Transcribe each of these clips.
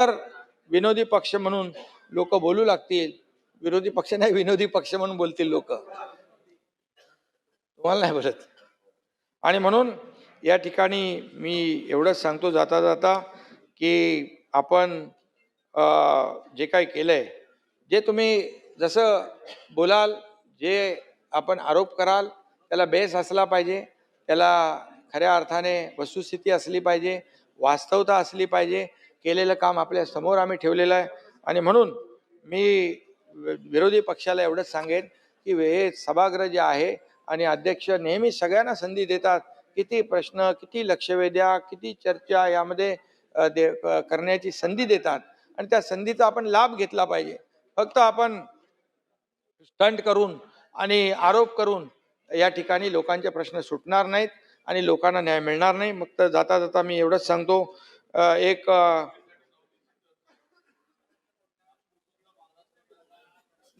तर विनोदी पक्ष म्हणून लोक बोलू लागतील. विरोधी पक्ष नाही विनोदी पक्ष म्हणून बोलतील लोक. तुम्हाला नाही बोलत. आणि म्हणून या ठिकाणी मी एवढंच सांगतो जाता जाता की आपण जे काही केलंय जे तुम्ही जसं बोलाल जे आपण आरोप कराल त्याला बेस असला पाहिजे. त्याला खऱ्या अर्थाने वस्तुस्थिती असली पाहिजे वास्तवता असली पाहिजे. केलेलं काम आपल्यासमोर आम्ही ठेवलेलं आहे. आणि म्हणून मी वि- विरोधी पक्षाला एवढंच सांगेन की हे सभागृह जे आहे आणि अध्यक्ष नेहमी सगळ्यांना संधी देतात. किती प्रश्न किती लक्षवेध्या किती चर्चा यामध्ये दे करण्याची संधी देतात. आणि त्या संधीचा आपण लाभ घेतला पाहिजे. फक्त आपण स्टंट करून आणि आरोप करून या ठिकाणी लोकांचे प्रश्न सुटणार नाहीत आणि लोकांना न्याय मिळणार नाही. मग तर जाता जाता मी एवढंच सांगतो एक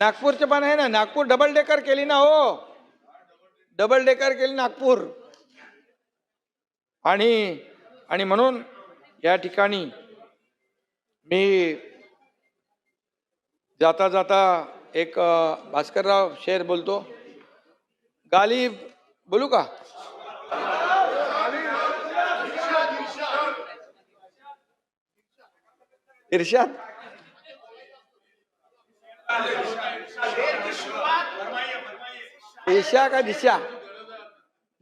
नागपूरचे पण आहे ना नागपूर डबल डेकर केली ना हो. डबल डेकर केली नागपूर. आणि आणि म्हणून या ठिकाणी मी जाता जाता एक भास्करराव शेर बोलतो. गालिब बोलू का? इर्षाद ईशा का दिशा।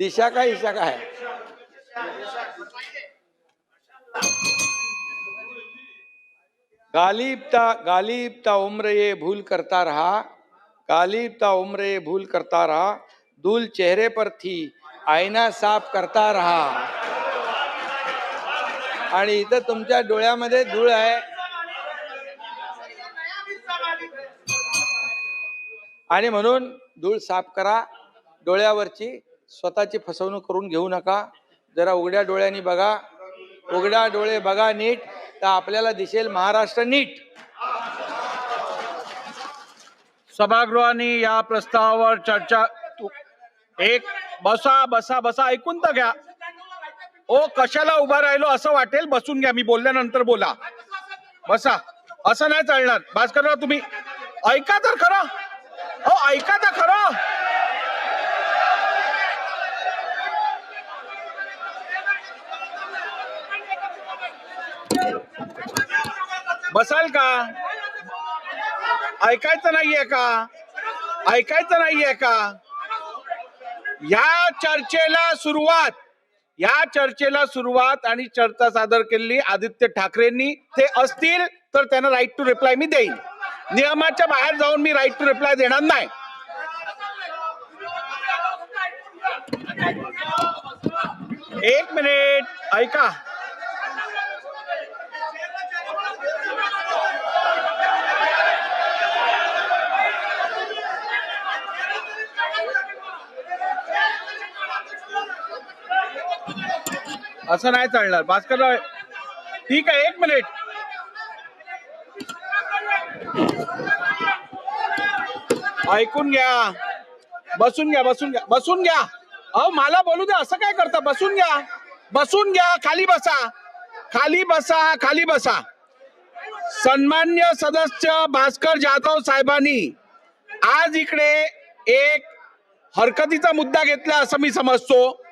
दिशा का, ईशा का है। गालिबता गालिबता उम्र ये भूल करता रहा। गालिबता उम्र ये भूल करता रहा। धूल चेहरे पर थी, आईना साफ़ करता रहा। आणि इथं तुमच्या डोळ्यामध्ये धूळ आहे। आणि म्हणून धूळ साफ करा. डोळ्यावरची स्वतःची फसवणूक करून घेऊ नका. जरा उघड्या डोळ्यांनी बघा. उघड्या डोळे बघा नीट. तर आपल्याला दिसेल महाराष्ट्र नीट. सभागृहाने या प्रस्तावावर चर्चा एक बसा बसा बसा ऐकून तर घ्या. ओ कशाला उभा राहिलो असं वाटेल बसून घ्या. मी बोलल्यानंतर बोला. बसा. असं नाही चालणार. भास्करराव तुम्ही ऐका तर खरं. हो ऐका तर खरं. बसाल का? ऐकायचं नाहीये का? ऐकायचं नाहीये का? या चर्चेला सुरुवात. या चर्चेला सुरुवात आणि चर्चा सादर केलेली आदित्य ठाकरेंनी. ते असतील तर त्यांना राईट टू रिप्लाय मी देईन. नियमाच्या बाहेर जाऊन मी राईट टू रिप्लाय देणार नाही. एक मिनिट ऐका. असं नाही चालणार. भास्करराव ठीक आहे एक मिनिट. ऐकून घ्या. बसून घ्या बसून घ्या बसून घ्या. अहो मला बोलू द्या असं काय करता? बसून घ्या. बसून घ्या खाली बसा. खाली बसा खाली बसा. सन्मान्य सदस्य भास्कर जाधव साहेबांनी आज इकडे एक हरकतीचा मुद्दा घेतला असं मी समजतो.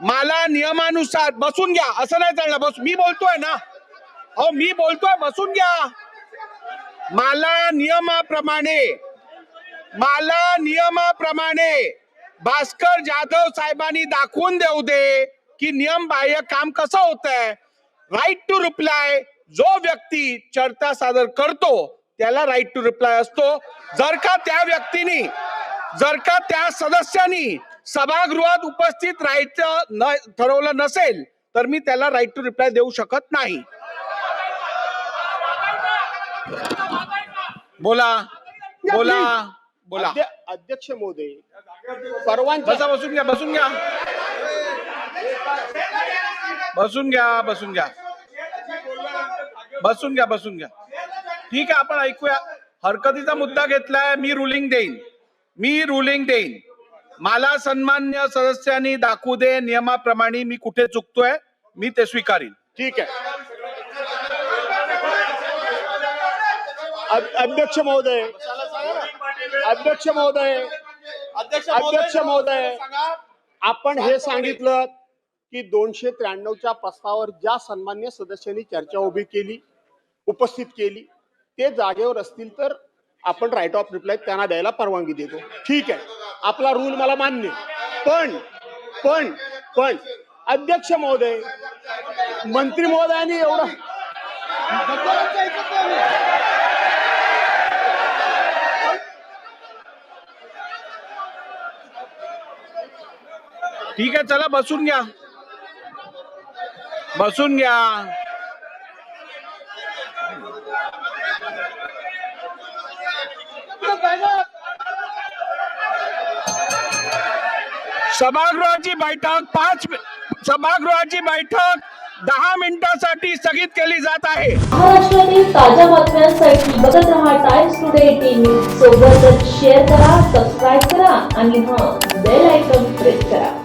मला नियमानुसार बसून घ्या. असं नाही चालणार बस मी बोलतोय ना. अहो मी बोलतोय बसून घ्या. मला नियमाप्रमाणे मला नियमाप्रमाणे भास्कर जाधव साहेबांनी दाखवून देऊ दे की नियम बाह्य काम कसं होत आहे राईट टू रिप्लाय जो व्यक्ती चर्चा सादर करतो त्याला राईट टू रिप्लाय असतो. जर का त्या व्यक्तीनी जर का त्या सदस्यांनी सभागृहात उपस्थित राहायचं न ठरवलं नसेल तर मी त्याला राईट टू रिप्लाय देऊ शकत नाही. बोला बोला बोला. अध्य- अध्यक्ष महोदय परवानगी बसा बसून घ्या बसून घ्या. बसून घ्या बसून घ्या. बसून घ्या बसून घ्या. ठीक आहे आपण ऐकूया. हरकतीचा मुद्दा घेतलाय मी रुलिंग देईन. मी रुलिंग देईन. मला सन्मान्य सदस्यांनी दाखवू दे नियमाप्रमाणे मी कुठे चुकतोय मी ते स्वीकारीन. ठीक आहे. अध्यक्ष महोदय. अध्यक्ष महोदय. अध्यक्ष महोदय आपण हे सांगितलं की दोनशे त्र्याण्णवच्या प्रस्तावावर ज्या सन्मान्य सदस्यांनी चर्चा उभी केली उपस्थित केली ते जागेवर असतील तर आपण राईट ऑफ रिप्लाय त्यांना द्यायला परवानगी देतो. ठीक आहे. आपला रूल मला मान्य पण पण पण अध्यक्ष महोदय मंत्री महोदयांनी एवढं ठीक आहे चला बसून घ्या. बसून घ्या. सभागृहाची बैठक पाच सभागृहाची बैठक दहा मिनिटांसाठी स्थगित केली जात आहे. महाराष्ट्रातील ताज्या बातम्यांसाठी बघत राहा टाइम्स टुडे टीव्ही सोबतच शेअर करा सबस्क्राईब करा आणि हा बेल आयकॉन प्रेस करा.